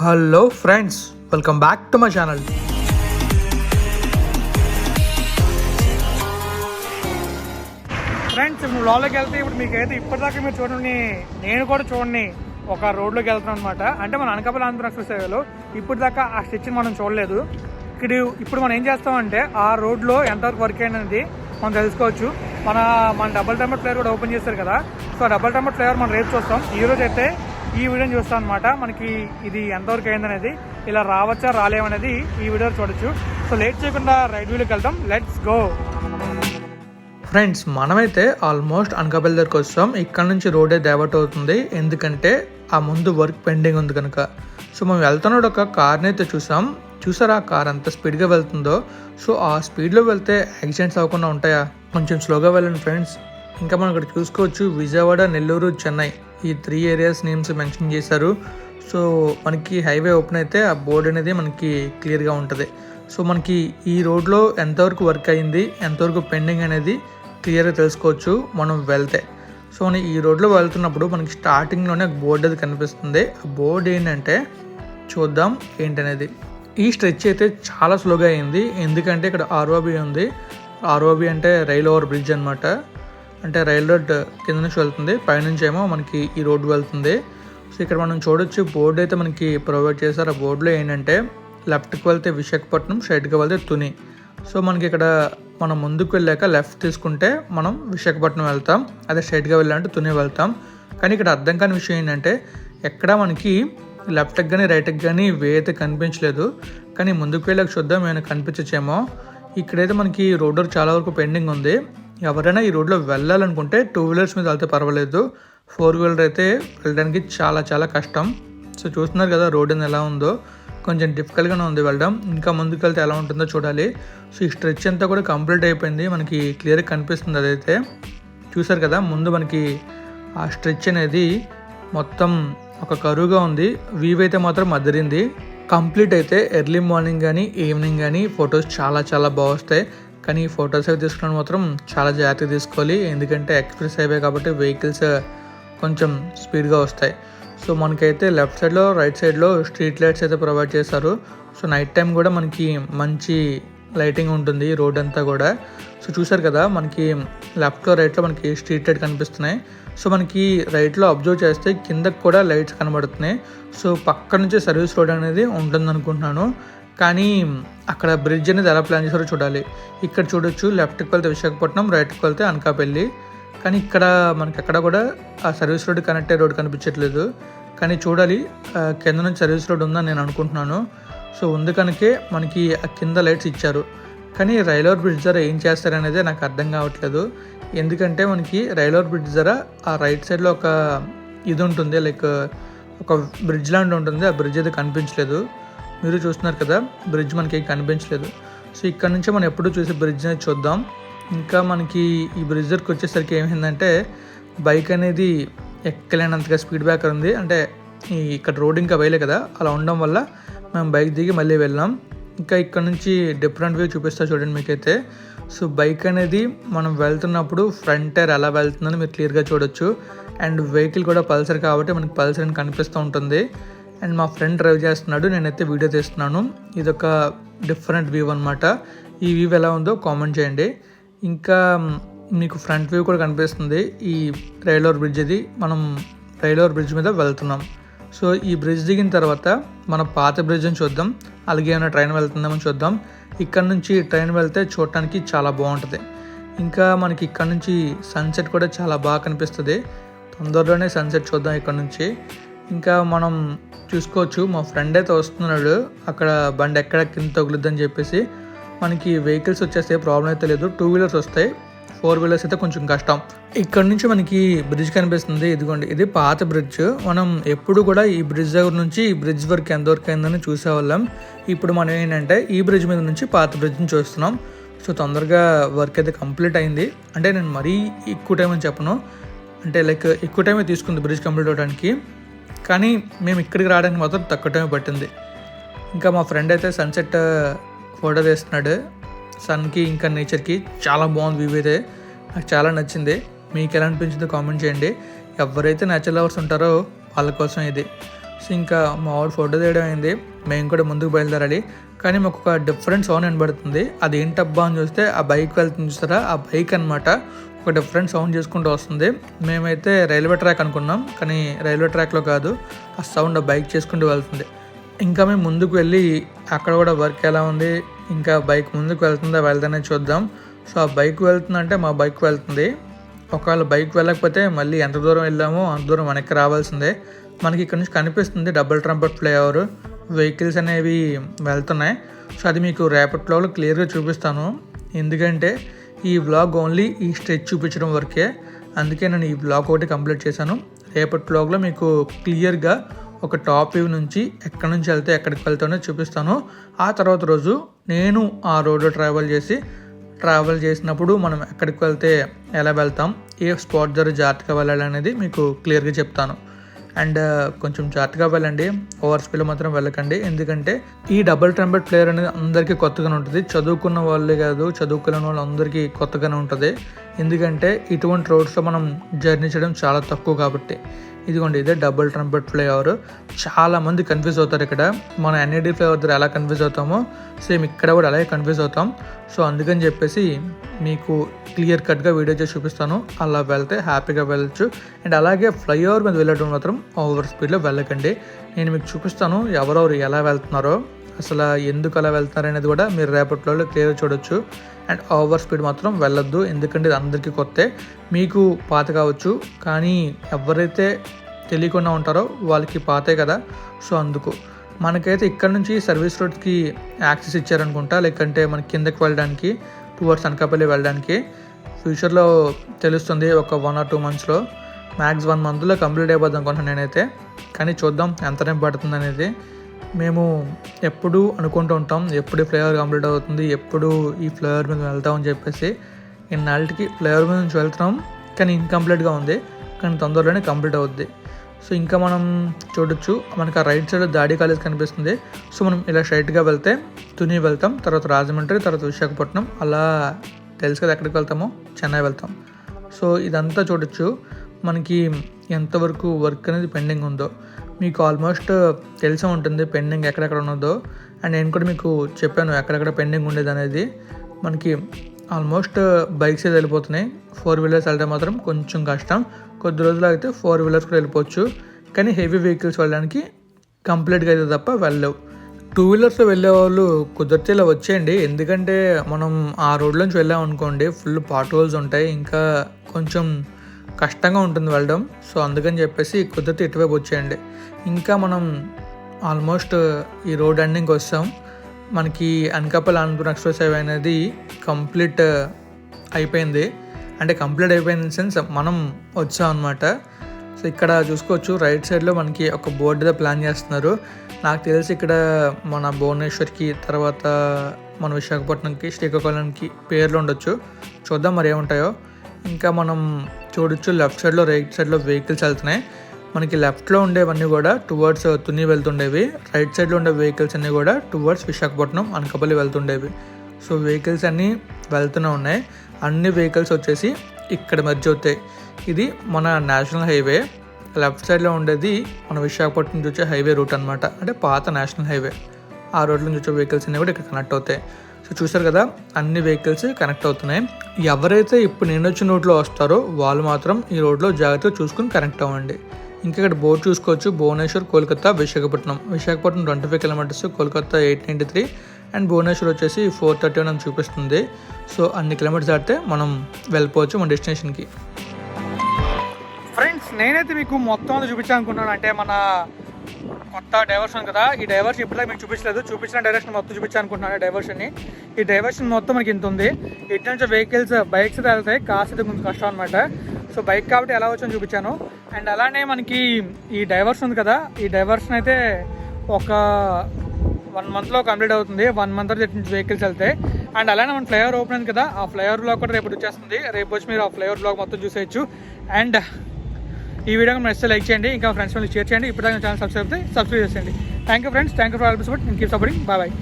Hello friends welcome back to my channel friends ఇప్పుడు లోపలికి వెళ్తే ఇప్పుడు మీకైతే ఇప్పటిదాకా మీరు చూడండి నేను కూడా చూడండి ఒక రోడ్లోకి వెళ్తున్నాను అనమాట అంటే మన అనకాపల్లి ఆంధ్రప్రదేశ్ సేవలో ఇప్పటిదాకా ఆ స్టిచ్ని మనం చూడలేదు. ఇక్కడ ఇప్పుడు మనం ఏం చేస్తామంటే ఆ రోడ్లో ఎంతవరకు వర్క్ అయినది మనం తెలుసుకోవచ్చు. మన మన డబల్ టెంపర్ ఫ్లేవర్ కూడా ఓపెన్ చేస్తారు కదా. So double temper temper flavour మనం రేపు చూస్తాం. ఈ రోజు అయితే ఈ వీడియోని చూస్తాం అనమాట మనకి ఇది ఎంతవరకు అయిందనేది ఇలా రావచ్చా రాలేమనేది ఈ వీడియో చూడొచ్చు. సో లేట్ చేయకుండా రైట్ వీలోకి వెళ్తాం లెట్స్ గో! ఫ్రెండ్స్ మనమైతే ఆల్మోస్ట్ అనకాపల్లి దగ్గరకు వస్తాం ఇక్కడ నుంచి రోడే డైవర్ట్ అవుతుంది. ఎందుకంటే ఆ ముందు వర్క్ పెండింగ్ ఉంది కనుక. సో మనం వెళ్తున్నప్పుడు ఒక కార్ని అయితే చూసాం. చూసారా ఆ కార్ ఎంత స్పీడ్గా వెళ్తుందో? సో ఆ స్పీడ్లో వెళ్తే యాక్సిడెంట్స్ అవ్వకుండా ఉంటాయా? కొంచెం స్లోగా వెళ్ళండి ఫ్రెండ్స్. ఇంకా మనం ఇక్కడ చూసుకోవచ్చు విజయవాడ నెల్లూరు చెన్నై. ఈ త్రీ ఏరియాస్ నేమ్స్ మెన్షన్ చేశారు. సో మనకి హైవే ఓపెన్ అయితే ఆ బోర్డు అనేది మనకి క్లియర్గా ఉంటుంది. సో మనకి ఈ రోడ్లో ఎంతవరకు వర్క్ అయింది ఎంతవరకు పెండింగ్ అనేది క్లియర్గా తెలుసుకోవచ్చు. మనం వెళ్తే. సో మనం ఈ రోడ్లో వెళ్తున్నప్పుడు మనకి స్టార్టింగ్లోనే బోర్డు అది కనిపిస్తుంది. ఆ బోర్డు ఏంటంటే చూద్దాం ఏంటనేది. ఈ స్ట్రెచ్ అయితే చాలా స్లోగా అయింది. ఎందుకంటే ఇక్కడ ఆర్ఓబి ఉంది. ఆర్ఓబి అంటే రైల్ ఓవర్ బ్రిడ్జ్ అనమాట అంటే రైల్ రోడ్ కింద నుంచి వెళ్తుంది. పైనుంచి ఏమో మనకి ఈ రోడ్డు వెళ్తుంది. సో ఇక్కడ మనం చూడొచ్చు బోర్డు అయితే మనకి ప్రొవైడ్ చేశారు. ఆ బోర్డులో ఏంటంటే లెఫ్ట్కి వెళ్తే విశాఖపట్నం స్ట్రైట్గా వెళ్తే తుని. సో మనకి ఇక్కడ మనం ముందుకు వెళ్ళాక లెఫ్ట్ తీసుకుంటే మనం విశాఖపట్నం వెళ్తాం. అదే స్ట్రైట్గా వెళ్ళాలంటే తుని వెళ్తాం. కానీ ఇక్కడ అర్థం కాని విషయం ఏంటంటే ఎక్కడ మనకి లెఫ్ట్కి కానీ రైట్కి కానీ వే అయితే కనిపించలేదు. కానీ ముందుకు వెళ్ళాక చూద్దాం ఏమైనా కనిపించచ్చేమో. ఇక్కడైతే మనకి రోడ్డు చాలా వరకు పెండింగ్ ఉంది. ఎవరైనా ఈ రోడ్లో వెళ్ళాలనుకుంటే టూ వీలర్స్ మీద వెళ్తే పర్వాలేదు. ఫోర్ వీలర్ అయితే వెళ్ళడానికి చాలా చాలా కష్టం. సో చూస్తున్నారు కదా రోడ్ ఎలా ఉందో. కొంచెం డిఫికల్ట్గానే ఉంది వెళ్ళడం. ఇంకా ముందుకు వెళ్తే ఎలా ఉంటుందో చూడాలి. సో ఈ స్ట్రెచ్ అంతా కూడా కంప్లీట్ అయిపోయింది. మనకి క్లియర్గా కనిపిస్తుంది అదైతే. చూసారు కదా ముందు మనకి ఆ స్ట్రెచ్ అనేది మొత్తం ఒక కరువుగా ఉంది. వీవ్ అయితే మాత్రం అదిరింది. కంప్లీట్ అయితే ఎర్లీ మార్నింగ్ కానీ ఈవినింగ్ కానీ ఫొటోస్ చాలా చాలా బాగా వస్తాయి. కానీ ఫొటోస్ అవి తీసుకోవడం మాత్రం చాలా జాగ్రత్తగా తీసుకోవాలి. ఎందుకంటే ఎక్స్ప్రెస్ హైవే కాబట్టి వెహికల్స్ కొంచెం స్పీడ్గా వస్తాయి. సో మనకైతే లెఫ్ట్ సైడ్లో రైట్ సైడ్లో స్ట్రీట్ లైట్స్ అయితే ప్రొవైడ్ చేశారు. సో నైట్ టైం కూడా మనకి మంచి లైటింగ్ ఉంటుంది రోడ్ అంతా కూడా. సో చూసారు కదా మనకి లెఫ్ట్లో రైట్లో మనకి స్ట్రీట్ లైట్ కనిపిస్తున్నాయి. సో మనకి రైట్లో అబ్జర్వ్ చేస్తే కిందకి కూడా లైట్స్ కనబడుతున్నాయి. సో పక్క నుంచి సర్వీస్ రోడ్ అనేది ఉంటుంది అనుకుంటున్నాను కానీ అక్కడ బ్రిడ్జ్ అనేది ఎలా ప్లాన్ చేశారో చూడాలి. ఇక్కడ చూడొచ్చు లెఫ్ట్కి వెళ్తే విశాఖపట్నం రైట్కి వెళ్తే అనకాపల్లి. కానీ ఇక్కడ మనకి ఎక్కడ కూడా ఆ సర్వీస్ రోడ్ కనెక్ట్ అయ్యే రోడ్ కనిపించట్లేదు. కానీ చూడాలి కింద నుంచి సర్వీస్ రోడ్ ఉందని నేను అనుకుంటున్నాను. సో ఉంది కనుకే మనకి ఆ కింద లైట్స్ ఇచ్చారు. కానీ రైల్వే బ్రిడ్జ్ ధర ఏం చేస్తారనేది నాకు అర్థం కావట్లేదు. ఎందుకంటే మనకి రైల్వే బ్రిడ్జ్ ధర ఆ రైట్ సైడ్లో ఒక ఇది ఉంటుంది లైక్ ఒక బ్రిడ్జ్ లాంటి ఉంటుంది. ఆ బ్రిడ్జ్ అయితే కనిపించలేదు. మీరు చూస్తున్నారు కదా బ్రిడ్జ్ మనకి కనిపించలేదు. సో ఇక్కడ నుంచి మనం ఎప్పుడు చూసే బ్రిడ్జ్ అనేది చూద్దాం. ఇంకా మనకి ఈ బ్రిడ్జ్ దగ్గరికి వచ్చేసరికి ఏమైందంటే బైక్ అనేది ఎక్కలేనంతగా స్పీడ్ బ్రేకర్ ఉంది. అంటే ఈ ఇక్కడ రోడ్ ఇంకా వేయలే కదా అలా ఉండడం వల్ల మేము బైక్ దిగి మళ్ళీ వెళ్ళాం ఇంకా ఇక్కడ నుంచి డిఫరెంట్ వ్యూ చూపిస్తా చూడండి మీకైతే. సో బైక్ అనేది మనం వెళ్తున్నప్పుడు ఫ్రంట్ టైర్ ఎలా వెళ్తుందని మీరు క్లియర్గా చూడొచ్చు. అండ్ వెహికల్ కూడా పల్సర్ కాబట్టి మనకి పల్సర్ అని కనిపిస్తూ ఉంటుంది. అండ్ మా ఫ్రెండ్ డ్రైవ్ చేస్తున్నాడు నేనైతే వీడియో తీస్తున్నాను. ఇది ఒక డిఫరెంట్ వ్యూ అనమాట ఈ వ్యూ ఎలా ఉందో కామెంట్ చేయండి. ఇంకా మీకు ఫ్రంట్ వ్యూ కూడా కనిపిస్తుంది. ఈ రైల్వర్ బ్రిడ్జ్ ఇది. మనం రైల్వర్ బ్రిడ్జ్ మీద వెళ్తున్నాం. సో ఈ బ్రిడ్జ్ దిగిన తర్వాత మన పాత బ్రిడ్జ్ని చూద్దాం. అలాగే ఏమైనా ట్రైన్ వెళ్తుందామని చూద్దాం. ఇక్కడ నుంచి ట్రైన్ వెళ్తే చూడటానికి చాలా బాగుంటుంది. ఇంకా మనకి ఇక్కడ నుంచి సన్సెట్ కూడా చాలా బాగా కనిపిస్తుంది. తొందరలోనే సన్సెట్ చూద్దాం ఇక్కడ నుంచి. ఇంకా మనం చూసుకోవచ్చు. మా ఫ్రెండ్ అయితే వస్తున్నాడు. అక్కడ బండి ఎక్కడ కింద తగులుద్దని చెప్పేసి మనకి వెహికల్స్ వచ్చేస్తే ప్రాబ్లం అయితే లేదు. టూ వీలర్స్ వస్తాయి. ఫోర్ వీలర్స్ అయితే కొంచెం కష్టం. ఇక్కడ నుంచి మనకి బ్రిడ్జ్ కనిపిస్తుంది. ఇదిగోండి ఇది పాత బ్రిడ్జ్. మనం ఎప్పుడు కూడా ఈ బ్రిడ్జ్ దగ్గర నుంచి ఈ బ్రిడ్జ్ వరకు ఎంతవరకు అయిందని చూసేవాళ్ళం. ఇప్పుడు మనం ఏంటంటే ఈ బ్రిడ్జ్ మీద నుంచి పాత బ్రిడ్జ్ని చూస్తున్నాం. సో తొందరగా వర్క్ అయితే కంప్లీట్ అయింది. అంటే నేను మరీ ఎక్కువ టైం అని చెప్పను. అంటే లైక్ ఎక్కువ టైమే తీసుకుంది బ్రిడ్జ్ కంప్లీట్ అవ్వడానికి. కానీ మేము ఇక్కడికి రావడానికి మాత్రం తక్కువ టైం పట్టింది. ఇంకా మా ఫ్రెండ్ అయితే సన్సెట్ ఫోటో తీస్తున్నాడు. సన్కి ఇంకా నేచర్కి చాలా బాగుంది వ్యూ అయితే. నాకు చాలా నచ్చింది. మీకు ఎలా అనిపించిందో కామెంట్ చేయండి. ఎవరైతే నేచర్ లవర్స్ ఉంటారో వాళ్ళ కోసం ఇది. సో ఇంకా మా వాడు ఫోటో తీయడం అయింది. మేము కూడా ముందుకు బయలుదేరాలి. కానీ మాకు ఒక డిఫరెంట్ సౌండ్ వినబడుతుంది. అది ఏంటబ్బా అని చూస్తే ఆ బైక్ వెళ్తుంది చూస్తారా ఆ బైక్ అనమాట ఒక డిఫరెంట్ సౌండ్ చేసుకుంటూ వస్తుంది. మేమైతే రైల్వే ట్రాక్ అనుకున్నాం కానీ రైల్వే ట్రాక్లో కాదు ఆ సౌండ్ బైక్ చేసుకుంటూ వెళ్తుంది. ఇంకా మేము ముందుకు వెళ్ళి అక్కడ కూడా వర్క్ ఎలా ఉంది ఇంకా బైక్ ముందుకు వెళ్తుందా వెళ్తానే చూద్దాం. సో ఆ బైక్ వెళ్తుందంటే మా బైక్ వెళ్తుంది. ఒకవేళ బైక్ వెళ్ళకపోతే మళ్ళీ ఎంత దూరం వెళ్ళామో అంత దూరం వెనక్కి రావాల్సిందే. మనకి ఇక్కడ నుంచి కనిపిస్తుంది డబుల్ ట్రంపట్ ఫ్లైఓవర్ వెహికల్స్ అనేవి వెళ్తున్నాయి. సో అది మీకు రేపట్లో క్లియర్గా చూపిస్తాను. ఎందుకంటే ఈ వ్లాగ్ ఓన్లీ ఈ స్ట్రెచ్ చూపించడం వరకే. అందుకే నేను ఈ వ్లాగ్ ఒకటి కంప్లీట్ చేశాను. రేపటి బ్లాగ్లో మీకు క్లియర్గా ఒక టాప్ వ్యూ నుంచి ఎక్కడి నుంచి వెళ్తే ఎక్కడికి వెళ్తానో చూపిస్తాను. ఆ తర్వాత రోజు నేను ఆ రోడ్డు ట్రావెల్ చేసి ట్రావెల్ చేసినప్పుడు మనం ఎక్కడికి వెళ్తే ఎలా వెళ్తాం ఏ స్పాట్ దగ్గర జాగ్రత్తగా వెళ్ళాలి అనేది మీకు క్లియర్గా చెప్తాను. అండ్ కొంచెం జాగ్రత్తగా వెళ్ళండి. ఓవర్ స్పీడ్లో మాత్రం వెళ్ళకండి. ఎందుకంటే ఈ డబుల్ ట్రంపెట్ ప్లేయర్ అనేది అందరికీ కొత్తగానే ఉంటుంది. చదువుకున్న వాళ్ళే కాదు చదువుకోలేని వాళ్ళందరికీ కొత్తగానే ఉంటుంది. ఎందుకంటే ఇటువంటి రోడ్స్లో మనం జర్నీ చేయడం చాలా తక్కువ కాబట్టి. ఇదిగోండి ఇదే డబుల్ ట్రంపెట్ ఫ్లైఓవర్. చాలా మంది కన్ఫ్యూజ్ అవుతారు ఇక్కడ. మన ఎన్ఐడి ఫ్లైఓవర్ దగ్గర ఎలా కన్ఫ్యూజ్ అవుతామో సేమ్ ఇక్కడ కూడా అలాగే కన్ఫ్యూజ్ అవుతాం. సో అందుకని చెప్పేసి మీకు క్లియర్ కట్గా వీడియో చేసి చూపిస్తాను. అలా వెళ్తే హ్యాపీగా వెళ్ళచ్చు. అండ్ అలాగే ఫ్లైఓవర్ మీద వెళ్ళడం మాత్రం ఓవర్ స్పీడ్లో వెళ్ళకండి. నేను మీకు చూపిస్తాను ఎవరెవరు ఎలా వెళ్తున్నారో. అసలు ఎందుకు అలా వెళ్తున్నారు అనేది కూడా మీరు రేపట్లో క్లియర్ చూడొచ్చు. అండ్ ఓవర్ స్పీడ్ మాత్రం వెళ్ళొద్దు. ఎందుకంటే ఇది అందరికీ కొత్తే. మీకు పాత కావచ్చు. కానీ ఎవరైతే తెలియకుండా ఉంటారో వాళ్ళకి పాతే కదా. సో అందుకు. మనకైతే ఇక్కడ నుంచి సర్వీస్ రోడ్కి యాక్సెస్ ఇచ్చారనుకుంటా. లేకంటే మన కిందకి వెళ్ళడానికి టువర్డ్స్ అనకాపల్లి వెళ్ళడానికి. ఫ్యూచర్లో తెలుస్తుంది ఒక వన్ ఆర్ టూ మంత్స్లో మ్యాక్స్ వన్ మంత్లో కంప్లీట్ అయిపోద్ది అనుకుంటున్నాను నేనైతే. కానీ చూద్దాం ఎంత టైం పడుతుంది అనేది. మేము ఎప్పుడు అనుకుంటూ ఉంటాం ఎప్పుడు ఈ ఫ్లేవర్ కంప్లీట్ అవుతుంది ఎప్పుడు ఈ ఫ్లేవర్ మీద వెళ్తామని చెప్పేసి. ఇన్నాళ్ళకి ఫ్లేవర్ మీద నుంచి వెళ్తున్నాం కానీ ఇన్కంప్లీట్గా ఉంది కానీ తొందరలోనే కంప్లీట్ అవుద్ది. సో ఇంకా మనం చూడొచ్చు మనకి ఆ రైట్ సైడ్ దాడి కాలేజ్ కనిపిస్తుంది. సో మనం ఇలా స్ట్రైట్గా వెళ్తే తుని వెళ్తాం తర్వాత రాజమండ్రి తర్వాత విశాఖపట్నం అలా తెలుసు కదా ఎక్కడికి వెళ్తామో చెన్నై వెళ్తాం. సో ఇదంతా చూడొచ్చు మనకి ఎంతవరకు వర్క్ అనేది పెండింగ్ ఉందో. మీకు ఆల్మోస్ట్ uh, తెలిసే ఉంటుంది పెండింగ్ ఎక్కడెక్కడ ఉన్నదో. అండ్ నేను కూడా మీకు చెప్పాను ఎక్కడెక్కడ పెండింగ్ ఉండేది అనేది. మనకి ఆల్మోస్ట్ బైక్స్ uh, వెళ్ళిపోతున్నాయి. ఫోర్ వీలర్స్ వెళ్తే మాత్రం కొంచెం కష్టం. కొద్ది రోజులు అయితే ఫోర్ వీలర్స్ కూడా వెళ్ళిపోవచ్చు. కానీ హెవీ వెహికల్స్ వెళ్ళడానికి కంప్లీట్గా అయితే తప్ప వెళ్ళవు. టూ వీలర్స్లో వెళ్ళే వాళ్ళు కుదిరితే ఇలా వచ్చేయండి. ఎందుకంటే మనం ఆ రోడ్లోంచి వెళ్ళామనుకోండి ఫుల్ పాట్ హోల్స్ ఉంటాయి. ఇంకా కొంచెం కష్టంగా ఉంటుంది వెళ్ళడం. సో అందుకని చెప్పేసి కుదిరితే ఇటువైపు వచ్చేయండి. ఇంకా మనం ఆల్మోస్ట్ ఈ రోడ్ ఎండింగ్కి వస్తాం. మనకి అనకాపల్లి అనంతపురం ఎక్స్ప్రెస్ హైవే అనేది కంప్లీట్ అయిపోయింది. అంటే కంప్లీట్ అయిపోయింది సెన్స్ మనం వచ్చాం అనమాట సో ఇక్కడ చూసుకోవచ్చు రైట్ సైడ్లో మనకి ఒక బోర్డుతో ప్లాన్ చేస్తున్నారు. నాకు తెలిసి ఇక్కడ మన భువనేశ్వర్కి తర్వాత మన విశాఖపట్నంకి శ్రీకాకుళంకి పేర్లు ఉండొచ్చు. చూద్దాం మరి ఏముంటాయో. ఇంకా మనం చూడొచ్చు. లెఫ్ట్ సైడ్లో రైట్ సైడ్లో వెహికల్స్ వెళ్తున్నాయి. మనకి లెఫ్ట్లో ఉండేవన్నీ కూడా టువర్డ్స్ తుని వెళ్తుండేవి. రైట్ సైడ్లో ఉండే వెహికల్స్ అన్నీ కూడా టువర్డ్స్ విశాఖపట్నం అనకాపల్లి వెళ్తుండేవి. సో వెహికల్స్ అన్నీ వెళ్తూనే ఉన్నాయి. అన్ని వెహికల్స్ వచ్చేసి ఇక్కడ మధ్య అవుతాయి. ఇది మన నేషనల్ హైవే. లెఫ్ట్ సైడ్లో ఉండేది మన విశాఖపట్నం నుంచి వచ్చే హైవే రూట్ అనమాట అంటే పాత నేషనల్ హైవే. ఆ రోడ్ల నుంచి వచ్చే వెహికల్స్ అన్నీ కూడా ఇక్కడ కనెక్ట్ అవుతాయి. సో చూసారు కదా అన్ని వెహికల్స్ కనెక్ట్ అవుతున్నాయి. ఎవరైతే ఇప్పుడు నేను వచ్చిన రోడ్లో వస్తారో వాళ్ళు మాత్రం ఈ రోడ్లో జాగ్రత్తగా చూసుకుని కనెక్ట్ అవ్వండి. ఇంకా ఇక్కడ బోర్డు చూసుకోవచ్చు Bhubaneswar Kolkata Visakhapatnam. Visakhapatnam twenty five kilometres Kolkata eight ninety three and Bhubaneswar వచ్చేసి ఫోర్ థర్టీ అని చూపిస్తుంది. సో అన్ని కిలోమీటర్స్ దాటితే మనం వెళ్ళిపోవచ్చు మన డెస్టినేషన్కి ఫ్రెండ్స్ నేనైతే మీకు మొత్తం చూపించాలనుకున్నాను అంటే మన కొత్త డైవర్షన్ కదా. ఈ డైవర్షన్ ఇప్పటిదాకా మీకు చూపించలేదు. చూపించిన డైరెక్షన్ మొత్తం చూపించాలనుకుంటున్నాను డైవర్షన్ని ఈ డైవర్షన్ మొత్తం మనకి ఇంత ఉంది. ఇటు నుంచి వెహికల్స్ బైక్స్ వెళ్తాయి. కార్స్ అయితే కొంచెం కష్టం అనమాట సో బైక్ కాబట్టి ఎలా వచ్చని చూపించాను. అండ్ అలానే మనకి ఈ డైవర్షన్ ఉంది కదా. ఈ డైవర్షన్ అయితే ఒక వన్ మంత్లో కంప్లీట్ అవుతుంది. వన్ మంత్ ఇటు నుంచి వెహికల్స్ వెళ్తాయి. అండ్ అలానే మన ఫ్లైఓవర్ ఓపెన్ అయింది కదా. ఆ ఫ్లైఓవర్ బ్లాగ్ కూడా రేపు వచ్చేస్తుంది. రేపు వచ్చి మీరు ఆ ఫ్లైఓవర్ బ్లాగ్ మొత్తం చూసేయచ్చు. అండ్ ఈ వీడియో నచ్చితే లైక్ చేయండి ఇంకా ఫ్రెండ్స్ వాళ్ళు షేర్ చేయండి. ఇప్పుడు ఛానల్ సబ్స్క్రైబ్ సబ్స్క్రైబ్ చేసేయండి. Thank you friends thank you for all support నేను కీప్ సపోర్టింగ్ బాయ్ బాయ్